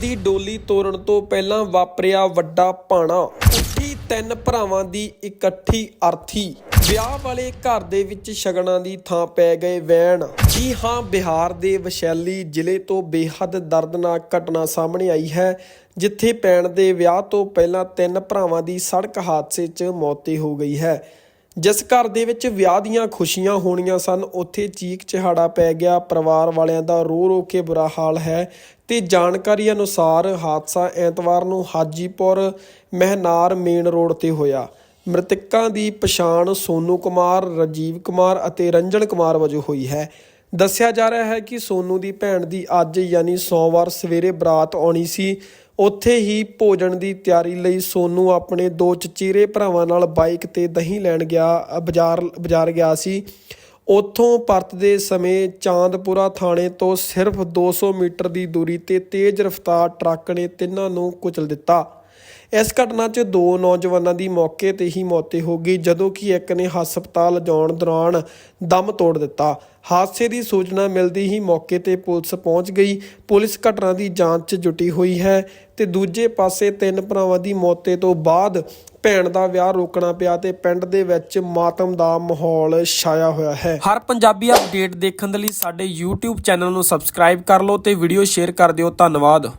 ਦੀ ਡੋਲੀ ਤੋੜਨ ਤੋਂ ਪਹਿਲਾਂ ਵਾਪਰਿਆ ਵੱਡਾ ਪਾਣਾ ਉੱਠੀ ਤਿੰਨ ਭਰਾਵਾਂ ਦੀ ਇਕੱਠੀ ਅਰਥੀ। ਵਿਆਹ ਵਾਲੇ ਘਰ ਦੇ ਵਿੱਚ ਸ਼ਗਨਾਂ ਦੀ ਥਾਂ ਪੈ ਗਏ ਵੈਣ। ਜੀ ਹਾਂ, ਬਿਹਾਰ ਦੇ ਵਸੈਲੀ ਜ਼ਿਲ੍ਹੇ ਤੋਂ ਬੇਹੱਦ ਦਰਦਨਾਕ ਘਟਨਾ ਸਾਹਮਣੇ ਆਈ ਹੈ, ਜਿੱਥੇ ਪੈਣ ਦੇ ਵਿਆਹ ਤੋਂ ਪਹਿਲਾਂ ਤਿੰਨ ਭਰਾਵਾਂ ਦੀ ਸੜਕ ਹਾਦਸੇ 'ਚ ਮੌਤ ਹੋ ਗਈ ਹੈ। ਜਿਸ ਘਰ ਦੇ ਵਿੱਚ ਵਿਆਹ ਦੀਆਂ ਖੁਸ਼ੀਆਂ ਹੋਣੀਆਂ ਸਨ, ਉੱਥੇ ਚੀਕ ਚਿਹਾੜਾ ਪੈ ਗਿਆ। ਪਰਿਵਾਰ ਵਾਲਿਆਂ ਦਾ ਰੋ ਰੋ ਕੇ ਬੁਰਾ ਹਾਲ ਹੈ ਤੇ ਜਾਣਕਾਰੀ ਅਨੁਸਾਰ ਹਾਦਸਾ ਐਤਵਾਰ ਨੂੰ ਹਾਜੀਪੁਰ ਮਹਿਨਾਰ ਮੇਨ ਰੋਡ ਤੇ ਹੋਇਆ। ਮ੍ਰਿਤਕਾਂ ਦੀ ਪਛਾਣ ਸੋਨੂ ਕੁਮਾਰ, ਰਾਜੀਵ ਕੁਮਾਰ ਅਤੇ ਰੰਜਨ ਕੁਮਾਰ ਵਜੋਂ ਹੋਈ ਹੈ। ਦੱਸਿਆ ਜਾ ਰਿਹਾ ਹੈ ਕਿ ਸੋਨੂ ਦੀ ਭੈਣ ਦੀ ਅੱਜ ਯਾਨੀ ਸੋਮਵਾਰ ਸਵੇਰੇ ਬਰਾਤ ਆਉਣੀ ਸੀ। ਉੱਥੇ ਹੀ ਭੋਜਨ ਦੀ ਤਿਆਰੀ ਲਈ ਸੋਨੂ ਆਪਣੇ ਦੋ ਚਚੀਰੇ ਭਰਾਵਾਂ ਨਾਲ ਬਾਈਕ ਤੇ ਦਹੀਂ ਲੈਣ ਗਿਆ ਬਾਜ਼ਾਰ ਬਾਜ਼ਾਰ ਗਿਆ ਸੀ। ਉੱਥੋਂ ਪਰਤਦੇ ਸਮੇਂ ਚਾਂਦਪੁਰਾ ਥਾਣੇ ਤੋਂ ਸਿਰਫ 200 ਮੀਟਰ ਦੀ ਦੂਰੀ ਤੇ ਤੇਜ਼ ਰਫ਼ਤਾਰ ਟਰੱਕ ਨੇ ਤਿੰਨਾਂ ਨੂੰ ਕੁਚਲ ਦਿੱਤਾ। ਇਸ ਘਟਨਾ 'ਚ ਦੋ ਨੌਜਵਾਨਾਂ ਦੀ ਮੌਕੇ ਤੇ ਹੀ ਮੌਤੇ ਹੋ ਗਈ, ਜਦੋਂ ਕਿ ਇੱਕ ਨੇ ਹਸਪਤਾਲ ਜਾਣ ਦੌਰਾਨ ਦਮ ਤੋੜ ਦਿੱਤਾ। ਹਾਦਸੇ ਦੀ ਸੂਚਨਾ ਮਿਲਦੀ ਹੀ ਮੌਕੇ ਤੇ ਪੁਲਿਸ ਪਹੁੰਚ ਗਈ। ਪੁਲਿਸ ਘਟਨਾ ਦੀ ਜਾਂਚ 'ਚ ਜੁਟੀ ਹੋਈ ਹੈ ਤੇ ਦੂਜੇ ਪਾਸੇ ਤਿੰਨ ਭਰਾਵਾਂ ਦੀ ਮੌਤੇ ਤੋਂ ਬਾਅਦ ਭੈਣ ਦਾ ਵਿਆਹ ਰੋਕਣਾ ਪਿਆ ਤੇ ਪਿੰਡ ਦੇ ਵਿੱਚ ਮਾਤਮ ਦਾ ਮਾਹੌਲ ਛਾਇਆ ਹੋਇਆ ਹੈ। ਹਰ ਪੰਜਾਬੀ ਅਪਡੇਟ ਦੇਖਣ ਦੇ ਲਈ ਸਾਡੇ YouTube ਚੈਨਲ ਨੂੰ ਸਬਸਕ੍ਰਾਈਬ ਕਰ ਲਓ ਤੇ ਵੀਡੀਓ ਸ਼ੇਅਰ ਕਰ ਦਿਓ। ਧੰਨਵਾਦ।